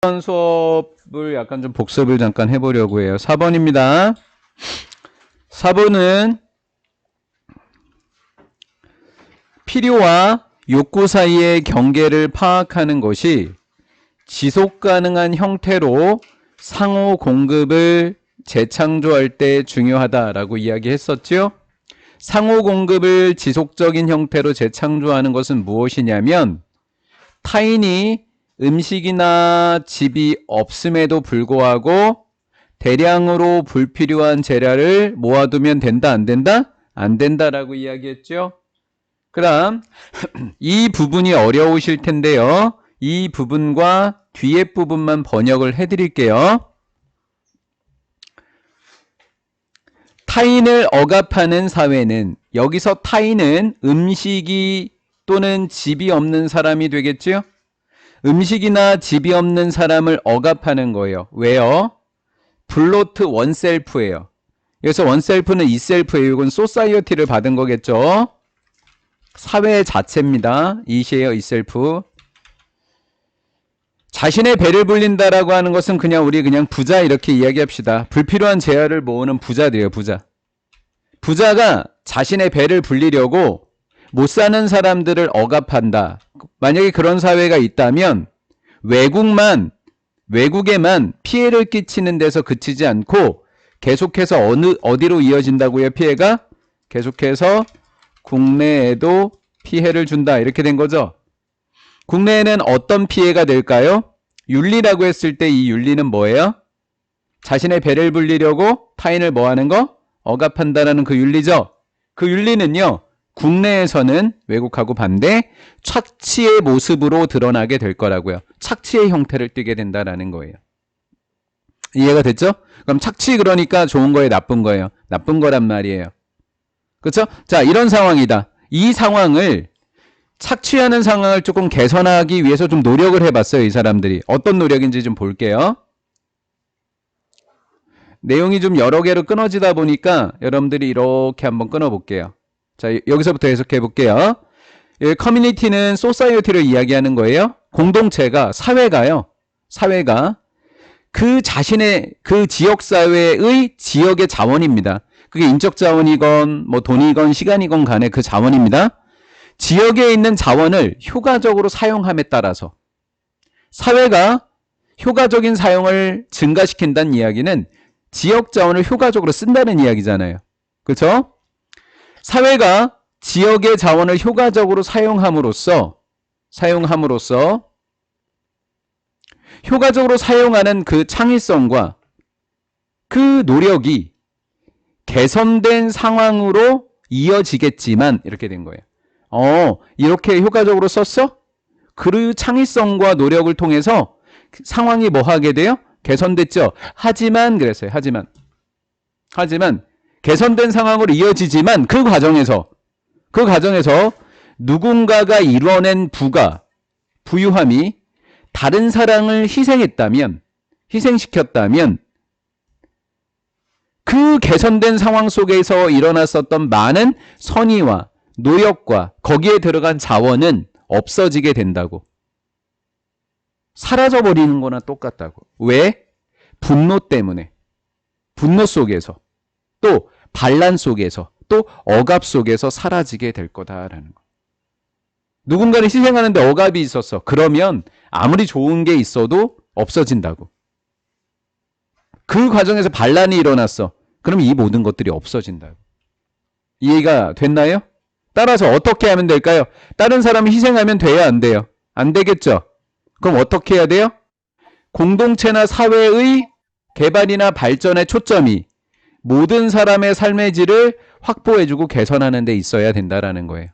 이번 수업을 약간 좀 복습을 잠깐 해보려고 해요. 4번입니다. 4번은 필요와 욕구 사이의 경계를 파악하는 것이 지속 가능한 형태로 상호 공급을 재창조할 때 중요하다라고 이야기했었죠. 상호 공급을 지속적인 형태로 재창조하는 것은 무엇이냐면 타인이 음식이나 집이 없음에도 불구하고 대량으로 불필요한 재료를 모아두면 된다 안 된다? 안 된다라고 이야기했죠. 그다음 이 부분이 어려우실 텐데요. 이 부분과 뒤에 부분만 번역을 해 드릴게요. 타인을 억압하는 사회는 여기서 타인은 음식이 또는 집이 없는 사람이 되겠지요? 음식이나 집이 없는 사람을 억압하는 거예요. 왜요? 블로트 원셀프예요. 여기서 원셀프는 이셀프예요. 이건 소사이어티를 받은 거겠죠? 사회 자체입니다. 이시에요, 이셀프. 자신의 배를 불린다라고 하는 것은 그냥 우리 그냥 부자 이렇게 이야기합시다. 불필요한 재화를 모으는 부자들이에요, 부자. 부자가 자신의 배를 불리려고 못 사는 사람들을 억압한다. 만약에 그런 사회가 있다면 외국만 외국에만 피해를 끼치는 데서 그치지 않고 계속해서 어느 어디로 이어진다고요? 피해가 계속해서 국내에도 피해를 준다. 이렇게 된 거죠. 국내에는 어떤 피해가 될까요? 윤리라고 했을 때 이 윤리는 뭐예요? 자신의 배를 불리려고 타인을 뭐 하는 거? 억압한다라는 그 윤리죠. 그 윤리는요. 국내에서는 외국하고 반대 착취의 모습으로 드러나게 될 거라고요. 착취의 형태를 띠게 된다라는 거예요. 이해가 됐죠? 그럼 착취 그러니까 좋은 거예요, 나쁜 거예요? 나쁜 거란 말이에요. 그렇죠? 자, 이런 상황이다. 이 상황을 착취하는 상황을 조금 개선하기 위해서 좀 노력을 해봤어요, 이 사람들이. 어떤 노력인지 좀 볼게요. 내용이 좀 여러 개로 끊어지다 보니까 여러분들이 이렇게 한번 끊어볼게요. 자, 여기서부터 해석해 볼게요. 예, 커뮤니티는 소사이어티를 이야기하는 거예요. 공동체가, 사회가요. 사회가 그 자신의 그 지역 사회의 지역의 자원입니다. 그게 인적 자원이건 뭐 돈이건 시간이건 간에 그 자원입니다. 지역에 있는 자원을 효과적으로 사용함에 따라서 사회가 효과적인 사용을 증가시킨다는 이야기는 지역 자원을 효과적으로 쓴다는 이야기잖아요. 그렇죠? 사회가 지역의 자원을 효과적으로 사용함으로써 사용함으로써 효과적으로 사용하는 그 창의성과 그 노력이 개선된 상황으로 이어지겠지만 이렇게 된 거예요. 어, 이렇게 효과적으로 썼어? 그 창의성과 노력을 통해서 상황이 뭐 하게 돼요? 개선됐죠. 하지만 그랬어요. 하지만 하지만 개선된 상황으로 이어지지만 그 과정에서 그 과정에서 누군가가 이뤄낸 부가 부유함이 다른 사랑을 희생했다면 희생시켰다면 그 개선된 상황 속에서 일어났었던 많은 선의와 노력과 거기에 들어간 자원은 없어지게 된다고. 사라져 버리는 거나 똑같다고. 왜? 분노 때문에. 분노 속에서. 또 반란 속에서. 또 억압 속에서 사라지게 될 거다라는 거. 누군가를 희생하는데 억압이 있었어. 그러면 아무리 좋은 게 있어도 없어진다고. 그 과정에서 반란이 일어났어. 그럼 이 모든 것들이 없어진다고. 이해가 됐나요? 따라서 어떻게 하면 될까요? 다른 사람을 희생하면 돼야 안 돼요? 안 되겠죠? 그럼 어떻게 해야 돼요? 공동체나 사회의 개발이나 발전의 초점이 모든 사람의 삶의 질을 확보해주고 개선하는 데 있어야 된다라는 거예요.